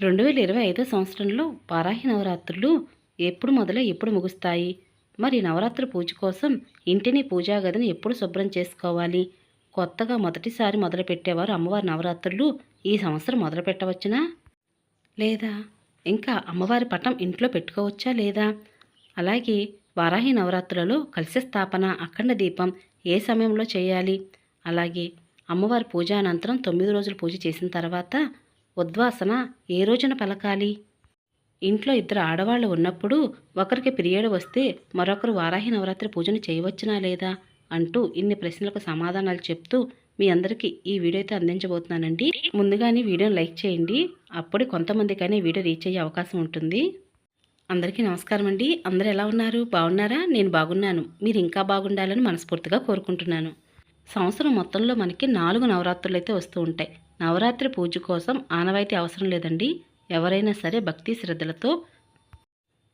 రెండు వేల ఇరవై ఐదో సంవత్సరంలో వారాహి నవరాత్రులు ఎప్పుడు మొదలై ఎప్పుడు ముగుస్తాయి? మరి నవరాత్రి పూజ కోసం ఇంటిని పూజా గదిని ఎప్పుడు శుభ్రం చేసుకోవాలి? కొత్తగా మొదటిసారి మొదలుపెట్టేవారు అమ్మవారి నవరాత్రులు ఈ సంవత్సరం మొదలు పెట్టవచ్చునా లేదా? ఇంకా అమ్మవారి పటం ఇంట్లో పెట్టుకోవచ్చా లేదా? అలాగే వారాహి నవరాత్రులలో కలిసి స్థాపన అఖండ దీపం ఏ సమయంలో చేయాలి? అలాగే అమ్మవారి పూజ అనంతరం తొమ్మిది రోజులు పూజ చేసిన తర్వాత ఉద్వాసన ఏ రోజున పలకాలి? ఇంట్లో ఇద్దరు ఆడవాళ్ళు ఉన్నప్పుడు ఒకరికి పీరియడ్ వస్తే మరొకరు వారాహి నవరాత్రి పూజను చేయవచ్చునా లేదా? అంటూ ఇన్ని ప్రశ్నలకు సమాధానాలు చెప్తూ మీ అందరికీ ఈ వీడియో అయితే అందించబోతున్నానండి. ముందుగానే వీడియోని లైక్ చేయండి. అప్పుడు కొంతమందికైనా వీడియో రీచ్ అయ్యే అవకాశం ఉంటుంది. అందరికీ నమస్కారం అండి. అందరూ ఎలా ఉన్నారు? బాగున్నారా? నేను బాగున్నాను. మీరు ఇంకా బాగుండాలని మనస్ఫూర్తిగా కోరుకుంటున్నాను. సంవత్సరం మొత్తంలో మనకి నాలుగు నవరాత్రులు అయితే వస్తూ ఉంటాయి. నవరాత్రి పూజ కోసం ఆనవాయితీ అవసరం లేదండి. ఎవరైనా సరే భక్తి శ్రద్ధలతో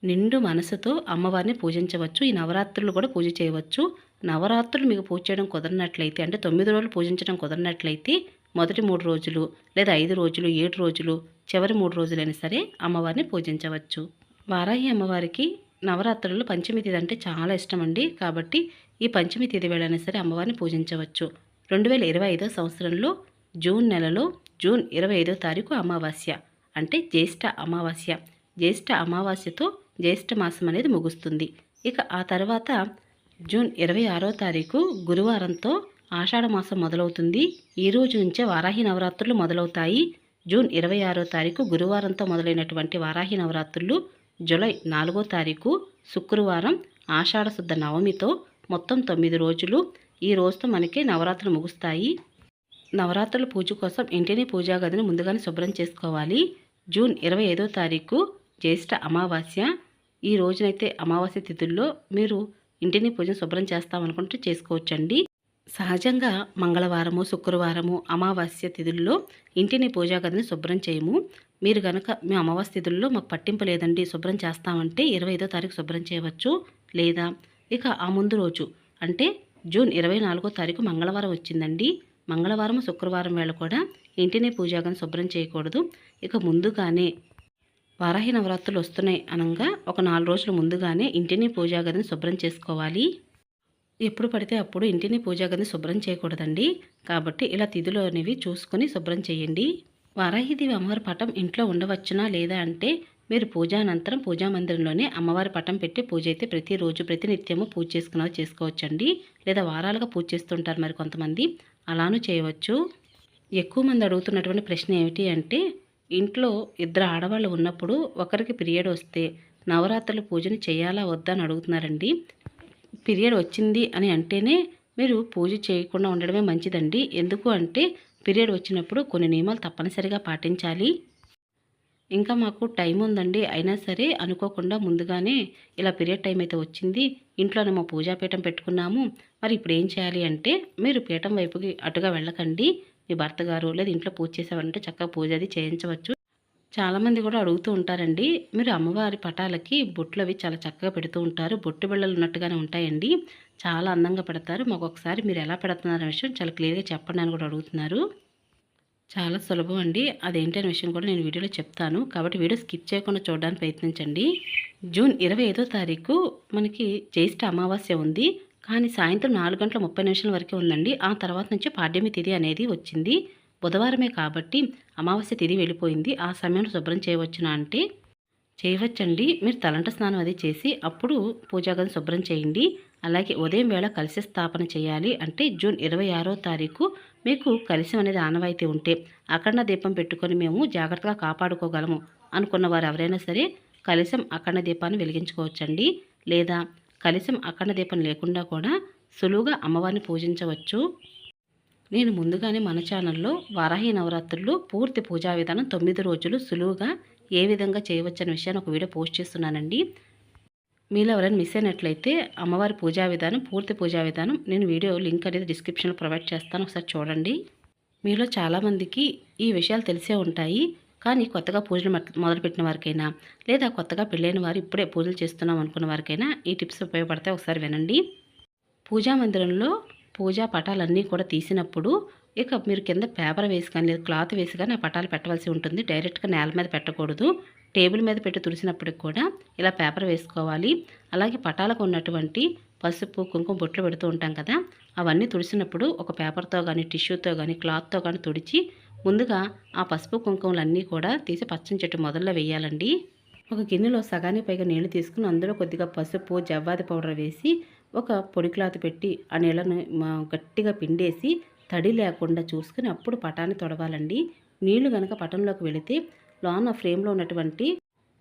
నిండు మనసుతో అమ్మవారిని పూజించవచ్చు. ఈ నవరాత్రులు కూడా పూజ చేయవచ్చు. నవరాత్రులు మీకు పూజ చేయడం కుదరినట్లయితే అంటే తొమ్మిది రోజులు పూజించడం కుదరినట్లయితే మొదటి మూడు రోజులు లేదా ఐదు రోజులు ఏడు రోజులు చివరి మూడు రోజులైనా సరే అమ్మవారిని పూజించవచ్చు. వారాహి అమ్మవారికి నవరాత్రులు పంచమి తిథి అంటే చాలా ఇష్టం అండి. కాబట్టి ఈ పంచమి తిథి వేళైనా సరే అమ్మవారిని పూజించవచ్చు. రెండు వేల ఇరవై ఐదో సంవత్సరంలో జూన్ నెలలో జూన్ ఇరవై ఐదో తారీఖు అమావాస్య అంటే జ్యేష్ఠ అమావాస్య. జ్యేష్ఠ అమావాస్యతో జ్యేష్ఠ మాసం అనేది ముగుస్తుంది. ఇక ఆ తర్వాత జూన్ ఇరవై ఆరో తారీఖు గురువారంతో ఆషాఢ మాసం మొదలవుతుంది. ఈ రోజు నుంచే వారాహి నవరాత్రులు మొదలవుతాయి. జూన్ ఇరవై ఆరో తారీఖు గురువారంతో మొదలైనటువంటి వారాహి నవరాత్రులు జూలై నాలుగో తారీఖు శుక్రవారం ఆషాఢ శుద్ధ నవమితో మొత్తం తొమ్మిది రోజులు. ఈ రోజుతో మనకి నవరాత్రులు ముగుస్తాయి. నవరాత్రుల పూజ కోసం ఇంటిని పూజా గదిని ముందుగానే శుభ్రం చేసుకోవాలి. జూన్ ఇరవై ఐదో తారీఖు జ్యేష్ఠ అమావాస్య. ఈ రోజునైతే అమావాస్య తిథుల్లో మీరు ఇంటిని పూజను శుభ్రం చేస్తామనుకుంటే చేసుకోవచ్చండి. సహజంగా మంగళవారము శుక్రవారము అమావాస్య తిథుల్లో ఇంటిని పూజా గదిని శుభ్రం చేయము. మీరు కనుక మేము అమావాస్య తిథుల్లో మాకు పట్టింపు లేదండి శుభ్రం చేస్తామంటే ఇరవై ఐదో తారీఖు శుభ్రం చేయవచ్చు లేదా? ఇక ఆ ముందు రోజు అంటే జూన్ ఇరవై నాలుగో తారీఖు మంగళవారం వచ్చిందండి. మంగళవారం శుక్రవారం వేళ కూడా ఇంటిని పూజాగం శుభ్రం చేయకూడదు. ఇక ముందుగానే వారాహి నవరాత్రులు వస్తున్నాయి అనగా ఒక నాలుగు రోజుల ముందుగానే ఇంటిని పూజాగదిని శుభ్రం చేసుకోవాలి. ఎప్పుడు పడితే అప్పుడు ఇంటిని పూజాగదిని శుభ్రం చేయకూడదండి. కాబట్టి ఇలా తిథులు అనేవి చూసుకొని శుభ్రం చేయండి. వారాహిదేవి అమ్మవారి పటం ఇంట్లో ఉండవచ్చునా లేదా అంటే మీరు పూజ అనంతరం పూజా మందిరంలోనే అమ్మవారి పటం పెట్టి పూజ అయితే ప్రతిరోజు ప్రతినిత్యము పూజ చేసుకున్న చేసుకోవచ్చండి. లేదా వారాలుగా పూజ చేస్తుంటారు మరి కొంతమంది. అలానూ చేయవచ్చు. ఎక్కువ మంది అడుగుతున్నటువంటి ప్రశ్న ఏమిటి అంటే ఇంట్లో ఇద్దరు ఆడవాళ్ళు ఉన్నప్పుడు ఒకరికి పీరియడ్ వస్తే నవరాత్రుల పూజను చేయాలా వద్దా అని అడుగుతున్నారండి. పీరియడ్ వచ్చింది అని అంటేనే మీరు పూజ చేయకుండా ఉండడమే మంచిదండి. ఎందుకు అంటే పీరియడ్ వచ్చినప్పుడు కొన్ని నియమాలు తప్పనిసరిగా పాటించాలి. ఇంకా మాకు టైం ఉందండి. అయినా సరే అనుకోకుండా ముందుగానే ఇలా పీరియడ్ టైం అయితే వచ్చింది. ఇంట్లోనే మా పూజాపీఠం పెట్టుకున్నాము. మరి ఇప్పుడు ఏం చేయాలి అంటే మీరు పీఠం వైపుకి అటుగా వెళ్ళకండి. మీ భర్త గారు లేదా ఇంట్లో పూజ చేసేవారంటే చక్కగా పూజ అది చేయించవచ్చు. చాలామంది కూడా అడుగుతూ ఉంటారండి. మీరు అమ్మవారి పటాలకి బొట్లు అవి చాలా చక్కగా పెడుతూ ఉంటారు. బొట్టు బిళ్ళలు ఉన్నట్టుగానే ఉంటాయండి. చాలా అందంగా పెడతారు. మాకు ఒకసారి మీరు ఎలా పెడుతున్నారనే విషయం చాలా క్లియర్గా చెప్పండి అని కూడా అడుగుతున్నారు. చాలా సులభం అండి. అదేంటనే విషయం కూడా నేను వీడియోలో చెప్తాను. కాబట్టి వీడియో స్కిప్ చేయకుండా చూడడానికి ప్రయత్నించండి. జూన్ ఇరవై ఐదో తారీఖు మనకి జ్యేష్ఠ అమావాస్య ఉంది. కానీ సాయంత్రం నాలుగు గంటల ముప్పై నిమిషాల వరకే ఉందండి. ఆ తర్వాత నుంచి పాడ్యమి తిథి అనేది వచ్చింది. బుధవారమే కాబట్టి అమావాస్య తిథి వెళ్ళిపోయింది. ఆ సమయంలో శుభ్రం చేయవచ్చునా అంటే చేయవచ్చండి. మీరు తలంట స్నానం అది చేసి అప్పుడు పూజాగది శుభ్రం చేయండి. అలాగే ఉదయం వేళ కలిసి స్థాపన చేయాలి అంటే జూన్ ఇరవై ఆరో తారీఖు మీకు కలిసి అనేది ఆనవాయితీ ఉంటే అఖండ దీపం పెట్టుకొని మేము జాగ్రత్తగా కాపాడుకోగలము అనుకున్న వారు ఎవరైనా సరే కలిసం అఖండ దీపాన్ని వెలిగించుకోవచ్చండి. లేదా కలిసం అఖండ దీపం లేకుండా కూడా సులువుగా అమ్మవారిని పూజించవచ్చు. నేను ముందుగానే మన ఛానల్లో వారాహి నవరాత్రులు పూర్తి పూజా విధానం తొమ్మిది రోజులు సులువుగా ఏ విధంగా చేయవచ్చనే విషయాన్ని ఒక వీడియో పోస్ట్ చేస్తున్నానండి. మీలో ఎవరైనా మిస్ అయినట్లయితే అమ్మవారి పూజా విధానం పూర్తి పూజా విధానం నేను వీడియో లింక్ అనేది డిస్క్రిప్షన్లో ప్రొవైడ్ చేస్తాను. ఒకసారి చూడండి. మీలో చాలామందికి ఈ విషయాలు తెలిసే ఉంటాయి. కానీ కొత్తగా పూజలు మొదలుపెట్టిన వారికైనా లేదా కొత్తగా పెళ్ళైన వారు ఇప్పుడే పూజలు చేస్తున్నాం అనుకున్న వారికైనా ఈ టిప్స్ ఉపయోగపడతాయి. ఒకసారి వినండి. పూజా మందిరంలో పూజా పటాలన్నీ కూడా తీసినప్పుడు ఇక మీరు కింద పేపర్ వేసి కానీ లేదా క్లాత్ వేసి కానీ ఆ పటాలు పెట్టవలసి ఉంటుంది. డైరెక్ట్గా నేల మీద పెట్టకూడదు. టేబుల్ మీద పెట్టి తుడిసినప్పటికి కూడా ఇలా పేపర్ వేసుకోవాలి. అలాగే పటాలకు ఉన్నటువంటి పసుపు కుంకుమ బొట్లు పెడుతూ ఉంటాం కదా అవన్నీ తుడిసినప్పుడు ఒక పేపర్తో కానీ టిష్యూతో కానీ క్లాత్తో కానీ తుడిచి ముందుగా ఆ పసుపు కుంకుమలన్నీ కూడా తీసి పచ్చని చెట్టు మొదల్లో వేయాలండి. ఒక గిన్నెలో సగానికి పైగా నీళ్ళు తీసుకుని అందులో కొద్దిగా పసుపు జవ్వాది పౌడర్ వేసి ఒక పొడి క్లాత్ పెట్టి ఆ నీళ్ళను గట్టిగా పిండేసి తడి లేకుండా చూసుకుని అప్పుడు పటాన్ని తొడవాలండి. నీళ్ళు కనుక పటంలోకి వెళితే లోన ఫ్రేమ్లో ఉన్నటువంటి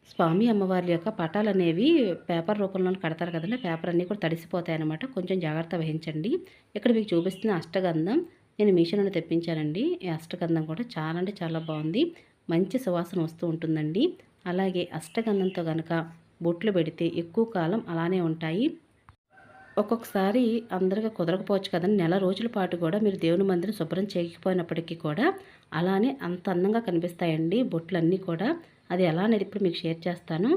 స్వామి అమ్మవారి యొక్క పటాలు అనేవి పేపర్ రూపంలో కడతారు కదండి. పేపర్ అన్నీ కూడా తడిసిపోతాయి అన్నమాట కొంచెం జాగ్రత్త వహించండి. ఇక్కడ మీకు చూపిస్తున్న అష్టగంధం నేను మిషన్ అని తెప్పించానండి. ఈ అష్టగంధం కూడా చాలా అంటే చాలా బాగుంది. మంచి సువాసన వస్తూ ఉంటుందండి. అలాగే అష్టగంధంతో కనుక బొట్లు పెడితే ఎక్కువ కాలం అలానే ఉంటాయి. ఒక్కొక్కసారి అందరికీ కుదరకపోవచ్చు కదండి. నెల రోజుల పాటు కూడా మీరు దేవుని మందిరం శుభ్రం చేయకపోయినప్పటికీ కూడా అలానే అంత అందంగా కనిపిస్తాయండి బొట్లన్నీ కూడా. అది ఎలా అనేది ఇప్పుడు మీకు షేర్ చేస్తాను.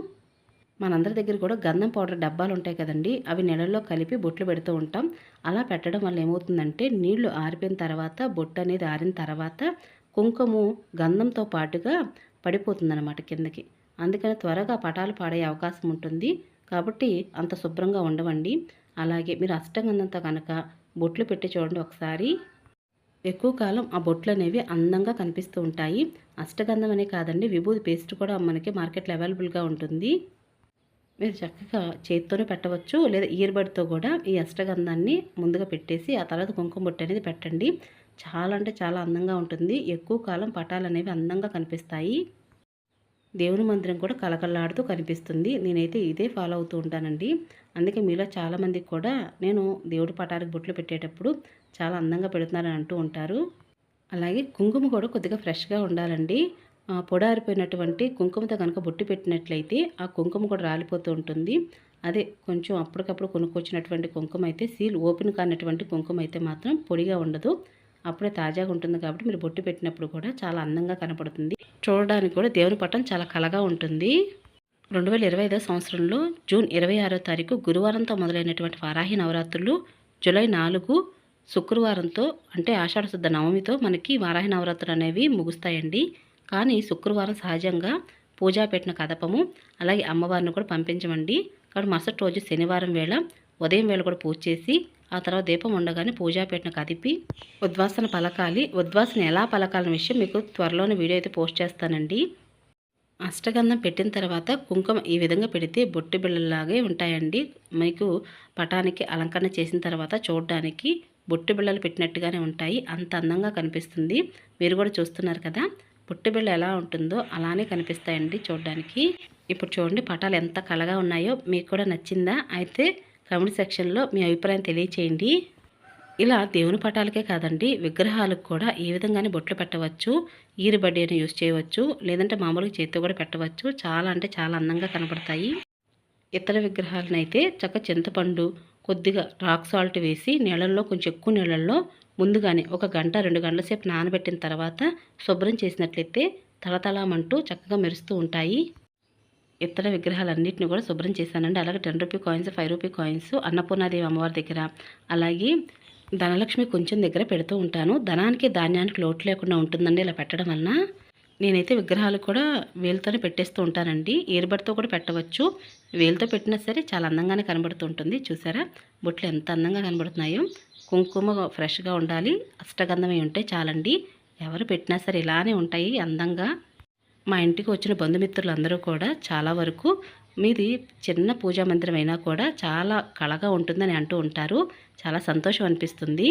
మనందరి దగ్గర కూడా గంధం పౌడర్ డబ్బాలు ఉంటాయి కదండి. అవి నెలల్లో కలిపి బొట్లు పెడుతూ ఉంటాం. అలా పెట్టడం వల్ల ఏమవుతుందంటే నీళ్ళు ఆరిపోయిన తర్వాత బొట్టు అనేది ఆరిన తర్వాత కుంకుమ గంధంతో పాటుగా పడిపోతుందన్నమాట కిందకి. అందుకని త్వరగా పటాలు పాడే అవకాశం ఉంటుంది. కాబట్టి అంత శుభ్రంగా ఉండవండి. అలాగే మీరు అష్టగంధంతో కనుక బొట్లు పెట్టి చూడండి ఒకసారి. ఎక్కువ కాలం ఆ బొట్లు అనేవి అందంగా కనిపిస్తూ ఉంటాయి. అష్టగంధం అనే కాదండి విభూది పేస్ట్ కూడా మనకి మార్కెట్లో అవైలబుల్గా ఉంటుంది. మీరు చక్కగా చేత్తోనే పెట్టవచ్చు లేదా ఇయర్బడ్తో కూడా ఈ అష్టగంధాన్ని ముందుగా పెట్టేసి ఆ తర్వాత కుంకుమ బొట్టు అనేది పెట్టండి. చాలా అంటే చాలా అందంగా ఉంటుంది. ఎక్కువ కాలం పటాలు అనేవి అందంగా కనిపిస్తాయి. దేవుని మందిరం కూడా కలకల్లాడుతూ కనిపిస్తుంది. నేనైతే ఇదే ఫాలో అవుతూ ఉంటానండి. అందుకే మీలో చాలామందికి కూడా నేను దేవుడి పటానికి బొట్లు పెట్టేటప్పుడు చాలా అందంగా పెడుతున్నారని అంటూ ఉంటారు. అలాగే కుంకుమ కూడా కొద్దిగా ఫ్రెష్గా ఉండాలండి. పొడారిపోయినటువంటి కుంకుమతో కనుక బొట్టు పెట్టినట్లయితే ఆ కుంకుమ కూడా రాలిపోతూ ఉంటుంది. అదే కొంచెం అప్పటికప్పుడు కొనుక్కొచ్చినటువంటి కుంకుమ అయితే సీల్ ఓపెన్ కానటువంటి కుంకుమ అయితే మాత్రం పొడిగా ఉండదు. అప్పుడే తాజాగా ఉంటుంది కాబట్టి మీరు బొట్టు పెట్టినప్పుడు కూడా చాలా అందంగా కనపడుతుంది. చూడడానికి కూడా దేవుని పట్టం చాలా కలగా ఉంటుంది. రెండు వేల ఇరవై ఐదో సంవత్సరంలో జూన్ ఇరవై ఆరో తారీఖు గురువారంతో మొదలైనటువంటి వారాహి నవరాత్రులు జూలై నాలుగు శుక్రవారంతో అంటే ఆషాఢ శుద్ధ నవమితో మనకి వారాహి నవరాత్రులు అనేవి ముగుస్తాయండి. కానీ శుక్రవారం సహజంగా పూజా పెట్టిన కదపము అలాగే అమ్మవారిని కూడా పంపించమండి. కాబట్టి మరుసటి రోజు శనివారం వేళ ఉదయం వేళ కూడా పూజ చేసి ఆ తర్వాత దీపం ఉండగానే పూజాపీఠను కదిపి ఉద్వాసన పలకాలి. ఉద్వాసన ఎలా పలకాలని విషయం మీకు త్వరలోనే వీడియో అయితే పోస్ట్ చేస్తానండి. అష్టగంధం పెట్టిన తర్వాత కుంకుమ ఈ విధంగా పెడితే బొట్టి బిళ్ళలాగే ఉంటాయండి. మీకు పటానికి అలంకరణ చేసిన తర్వాత చూడడానికి బొట్టి బిళ్ళలు పెట్టినట్టుగానే ఉంటాయి. అంత అందంగా కనిపిస్తుంది. మీరు కూడా చూస్తున్నారు కదా బొట్టి బిళ్ళ ఎలా ఉంటుందో అలానే కనిపిస్తాయండి చూడడానికి. ఇప్పుడు చూడండి పటాలు ఎంత కలగా ఉన్నాయో మీకు కూడా నచ్చిందా? అయితే కమెంట్ సెక్షన్లో మీ అభిప్రాయం తెలియచేయండి. ఇలా దేవుని పటాలకే కాదండి విగ్రహాలకు కూడా ఏ విధంగానే బొట్లు పెట్టవచ్చు ఈరుబడ్డి బడ్డీని యూస్ చేయవచ్చు లేదంటే మామూలుగా చేతితో కూడా పెట్టవచ్చు. చాలా అంటే చాలా అందంగా కనపడతాయి ఇతర విగ్రహాలను అయితే చక్క చింతపండు కొద్దిగా రాక్ సాల్ట్ వేసి నీళ్ళల్లో కొంచెం ఎక్కువ నీళ్ళల్లో ముందుగానే ఒక గంట రెండు గంటల సేపు నానబెట్టిన తర్వాత శుభ్రం చేసినట్లయితే తలతలామంటూ చక్కగా మెరుస్తూ ఉంటాయి. ఇతర విగ్రహాలన్నింటినీ కూడా శుభ్రం చేశానండి. అలాగే ten rupee coins five rupee coins Annapurnadevi అమ్మవారి దగ్గర. అలాగే ధనలక్ష్మి కొంచెం దగ్గర పెడుతూ ఉంటాను. ధనానికి ధాన్యానికి లోటు లేకుండా ఉంటుందండి ఇలా పెట్టడం వలన. నేనైతే విగ్రహాలు కూడా వేలుతోనే పెట్టేస్తూ ఉంటానండి. ఏర్బడితో కూడా పెట్టవచ్చు. వేలుతో పెట్టినా సరే చాలా అందంగానే కనబడుతూ ఉంటుంది. చూసారా? బొట్లు ఎంత అందంగా కనబడుతున్నాయో. కుంకుమ ఫ్రెష్గా ఉండాలి. అష్టగంధమై ఉంటే చాలండి. ఎవరు పెట్టినా సరే ఇలానే ఉంటాయి అందంగా. మా ఇంటికి వచ్చిన బంధుమిత్రులు అందరూ కూడా చాలా వరకు మీది చిన్న పూజా మందిరం అయినా కూడా చాలా కళగా ఉంటుందని అంటూ ఉంటారు. చాలా సంతోషం అనిపిస్తుంది.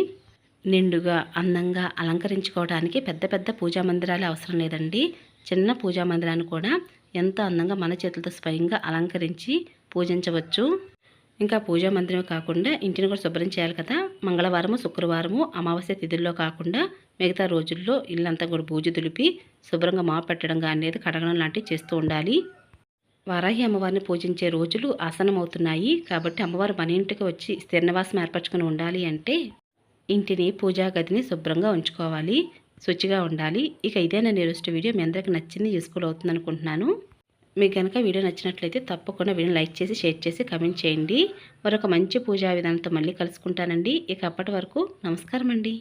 నిండుగా అందంగా అలంకరించుకోవడానికి పెద్ద పెద్ద పూజా మందిరాలే అవసరం లేదండి. చిన్న పూజా మందిరాన్ని కూడా ఎంతో అందంగా మన చేతులతో స్వయంగా అలంకరించి పూజించవచ్చు. ఇంకా పూజా మందిరమే కాకుండా ఇంటిని కూడా శుభ్రం చేయాలి కదా. మంగళవారము శుక్రవారము అమావాస్య తిథుల్లో కాకుండా మిగతా రోజుల్లో ఇల్లంతా కూడా బూజు దులిపి శుభ్రంగా మా పెట్టడం కానీ కడగడం లాంటివి చేస్తూ ఉండాలి. వారాహి అమ్మవారిని పూజించే రోజులు ఆసనమవుతున్నాయి కాబట్టి అమ్మవారు మన ఇంటికి వచ్చి స్థిరనివాసం ఏర్పరచుకుని ఉండాలి అంటే ఇంటిని పూజా గదిని శుభ్రంగా ఉంచుకోవాలి. శుచిగా ఉండాలి. ఇక ఇదేనా నేరుస్ట్ వీడియో. మీ అందరికీ నచ్చింది యూస్ఫుల్ అవుతుంది అనుకుంటున్నాను. మీకు కనుక వీడియో నచ్చినట్లయితే తప్పకుండా వీడియో లైక్ చేసి షేర్ చేసి కమెంట్ చేయండి. మరొక మంచి పూజా విధానంతో మళ్ళీ కలుసుకుంటానండి. ఇక అప్పటి వరకు నమస్కారం అండి